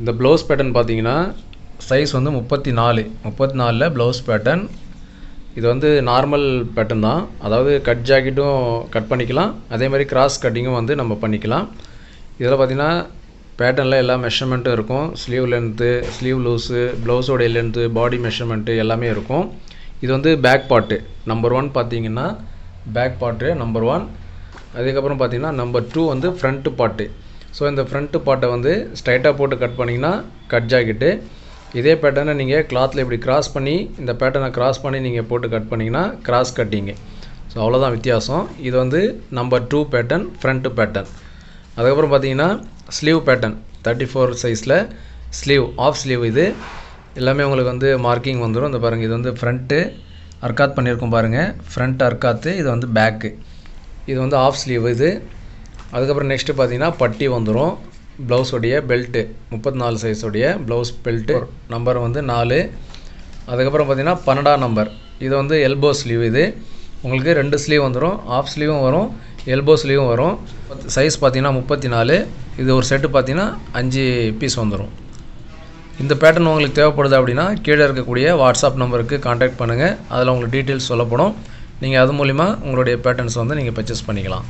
இந்த blouse pattern பார்த்தீங்கன்னா size வந்து முப்பத்தி நாலு முப்பத்தி நாலில் ப்ளவுஸ் பேட்டர்ன் இது வந்து நார்மல் பேட்டர்ன் தான். அதாவது கட் ஜாக்கெட்டும் கட் பண்ணிக்கலாம். அதே மாதிரி கிராஸ் கட்டிங்கும் வந்து நம்ம பண்ணிக்கலாம். இதில் பார்த்தீங்கன்னா பேட்டர்னில் எல்லா மெஷர்மெண்ட்டும் இருக்கும். ஸ்லீவ் லென்த்து ஸ்லீவ் லூஸு ப்ளவுஸோடைய லென்த்து பாடி மெஷர்மெண்ட்டு எல்லாமே இருக்கும். இது வந்து பேக் பாட்டு நம்பர் ஒன் பார்த்தீங்கன்னா பேக் பாட்டு நம்பர் ஒன் அதுக்கப்புறம் பார்த்தீங்கன்னா நம்பர் டூ வந்து ஃப்ரண்ட்டு பாட்டு ஸோ இந்த ஃப்ரண்ட்டு பார்ட்டை வந்து ஸ்ட்ரைட்டாக போட்டு கட் பண்ணிங்கன்னா கட் ஜாக்கெட்டு இதே பேட்டர்னை நீங்கள் கிளாத்தில் இப்படி கிராஸ் பண்ணி இந்த பேட்டர்னை கிராஸ் பண்ணி நீங்கள் போட்டு கட் பண்ணிங்கன்னா கிராஸ் கட்டிங்கு ஸோ அவ்வளோதான் வித்தியாசம். இது வந்து number two pattern front pattern அதுக்கப்புறம் பார்த்தீங்கன்னா ஸ்லீவ் பேட்டர்ன் தேர்ட்டி ஃபோர் சைஸில் ஸ்லீவ் ஆஃப் ஸ்லீவ் இது. எல்லாமே உங்களுக்கு வந்து மார்க்கிங் வந்துடும் இந்த பாருங்கள் இது வந்து ஃப்ரண்ட்டு அர்க்காத் பண்ணியிருக்கோம் பாருங்கள் ஃப்ரண்ட் அர்க்காத்து இது வந்து பேக்கு இது வந்து ஆஃப் ஸ்லீவ் இது. அதுக்கப்புறம் நெக்ஸ்ட்டு பார்த்தீங்கன்னா பட்டி வந்துடும் ப்ளவுஸுடைய பெல்ட்டு முப்பத்தி நாலு சைஸோடைய ப்ளவுஸ் பெல்ட்டு நம்பர் வந்து நாலு. அதுக்கப்புறம் பார்த்தீங்கன்னா பன்னெண்டாம் நம்பர் இது வந்து எல்போ ஸ்லீவ் இது. உங்களுக்கு ரெண்டு ஸ்லீவ் வந்துடும் ஆஃப் ஸ்லீவும் வரும். எல்போ ஸ்லீவும் வரும். சைஸ் பார்த்தீங்கன்னா முப்பத்தி நாலு இது ஒரு செட்டு பார்த்தீங்கன்னா அஞ்சு பீஸ் வந்துடும் இந்த பேட்டர்ன் உங்களுக்கு தேவைப்படுது அப்படின்னா கீழே இருக்கக்கூடிய வாட்ஸ்அப் நம்பருக்கு காண்டாக்ட் பண்ணுங்கள் அதில் உங்களுக்கு டீட்டெயில்ஸ் சொல்லப்படும். நீங்கள் அது மூலிமா உங்களுடைய பேட்டர்ன்ஸ் வந்து நீங்கள் பர்ச்சேஸ் பண்ணிக்கலாம்.